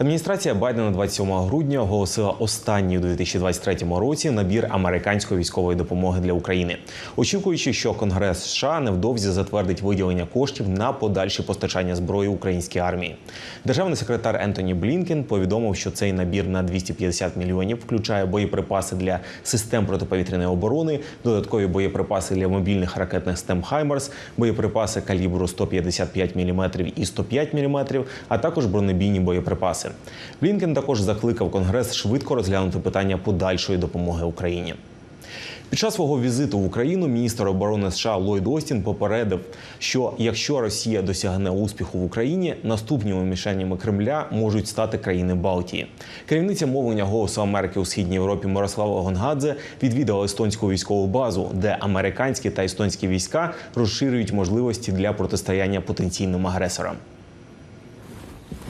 Адміністрація Байдена 27 грудня оголосила останній у 2023 році набір американської військової допомоги для України, очікуючи, що Конгрес США невдовзі затвердить виділення коштів на подальші постачання зброї українській армії. Державний секретар Ентоні Блінкен повідомив, що цей набір на 250 мільйонів включає боєприпаси для систем протиповітряної оборони, додаткові боєприпаси для мобільних ракетних систем Хаймерс, боєприпаси калібру 155 мм і 105 мм, а також бронебійні боєприпаси. Блінкен також закликав Конгрес швидко розглянути питання подальшої допомоги Україні. Під час свого візиту в Україну міністр оборони США Ллойд Остін попередив, що якщо Росія досягне успіху в Україні, наступними мішенями Кремля можуть стати країни Балтії. Керівниця мовлення Голосу Америки у східній Європі Мирослава Гонгадзе відвідала естонську військову базу, де американські та естонські війська розширюють можливості для протистояння потенційним агресорам.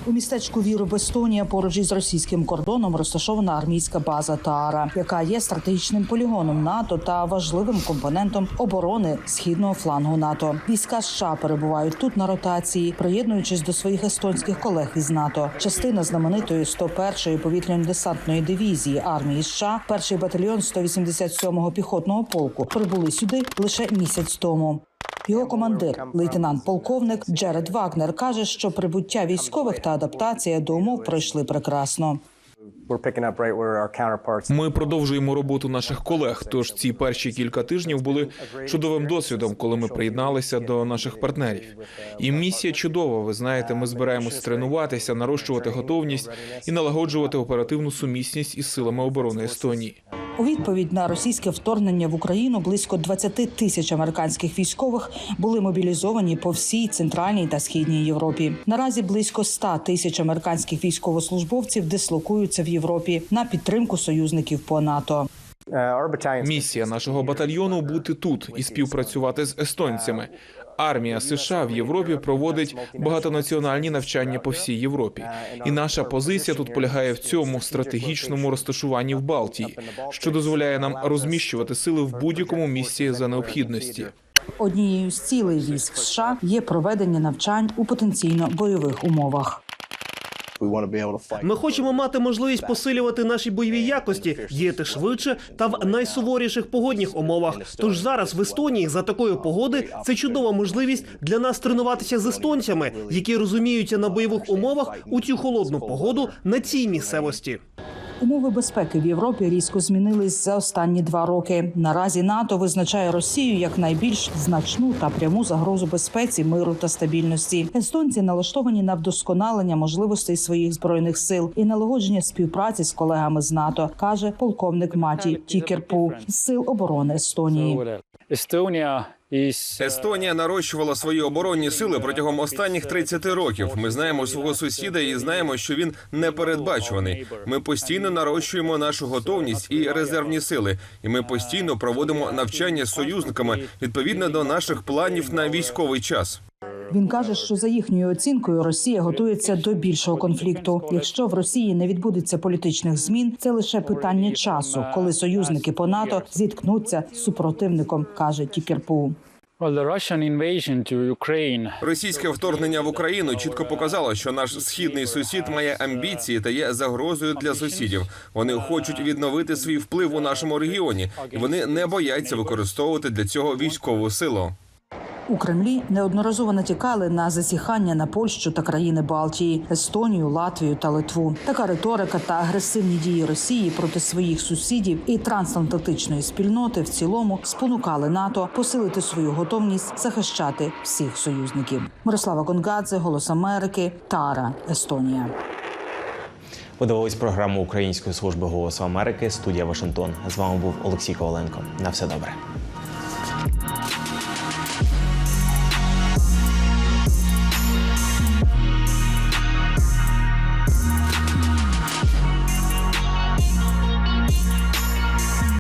У містечку Віру в Естонія поруч із російським кордоном розташована армійська база Таара, яка є стратегічним полігоном НАТО та важливим компонентом оборони східного флангу НАТО. Війська США перебувають тут на ротації, приєднуючись до своїх естонських колег із НАТО. Частина знаменитої 101-ї повітряно-десантної дивізії армії США, перший батальйон 187-го піхотного полку, прибули сюди лише місяць тому. Його командир, лейтенант полковник Джеред Вагнер, каже, що прибуття військових та адаптація до умов пройшли прекрасно. Ми продовжуємо роботу наших колег. Тож ці перші кілька тижнів були чудовим досвідом, коли ми приєдналися до наших партнерів. І місія чудова. Ви знаєте, ми збираємось тренуватися, нарощувати готовність і налагоджувати оперативну сумісність із силами оборони Естонії. У відповідь на російське вторгнення в Україну близько 20 тисяч американських військових були мобілізовані по всій центральній та східній Європі. Наразі близько 100 тисяч американських військовослужбовців дислокуються в Європі на підтримку союзників по НАТО. Місія нашого батальйону бути тут і співпрацювати з естонцями. Армія США в Європі проводить багатонаціональні навчання по всій Європі, і наша позиція тут полягає в цьому стратегічному розташуванні в Балтії, що дозволяє нам розміщувати сили в будь-якому місці за необхідності. Однією з цілей військ США є проведення навчань у потенційно бойових умовах. Ми хочемо мати можливість посилювати наші бойові якості, діяти швидше та в найсуворіших погодних умовах. Тож зараз в Естонії за такої погоди це чудова можливість для нас тренуватися з естонцями, які розуміються на бойових умовах у цю холодну погоду на цій місцевості. Умови безпеки в Європі різко змінились за останні два роки. Наразі НАТО визначає Росію як найбільш значну та пряму загрозу безпеці, миру та стабільності. Естонці налаштовані на вдосконалення можливостей своїх збройних сил і налагодження співпраці з колегами з НАТО, каже полковник Маті Тікерпу з сил оборони Естонії. Is Естонія нарощувала свої оборонні сили протягом останніх 30 років. Ми знаємо свого сусіда і знаємо, що він непередбачуваний. Ми постійно нарощуємо нашу готовність і резервні сили, і ми постійно проводимо навчання з союзниками відповідно до наших планів на військовий час. Він каже, що за їхньою оцінкою Росія готується до більшого конфлікту. Якщо в Росії не відбудеться політичних змін, це лише питання часу, коли союзники по НАТО зіткнуться з супротивником, каже Тікерпу. Російське вторгнення в Україну чітко показало, що наш східний сусід має амбіції та є загрозою для сусідів. Вони хочуть відновити свій вплив у нашому регіоні, і вони не бояться використовувати для цього військову силу. У Кремлі неодноразово натякали на засіхання на Польщу та країни Балтії, Естонію, Латвію та Литву. Така риторика та агресивні дії Росії проти своїх сусідів і трансатлантичної спільноти в цілому спонукали НАТО посилити свою готовність захищати всіх союзників. Мирослава Гонгадзе, Голос Америки, Тара, Естонія. Ви дивились програму Української служби голосу Америки. Студія Вашингтон. З вами був Олексій Коваленко. На все добре.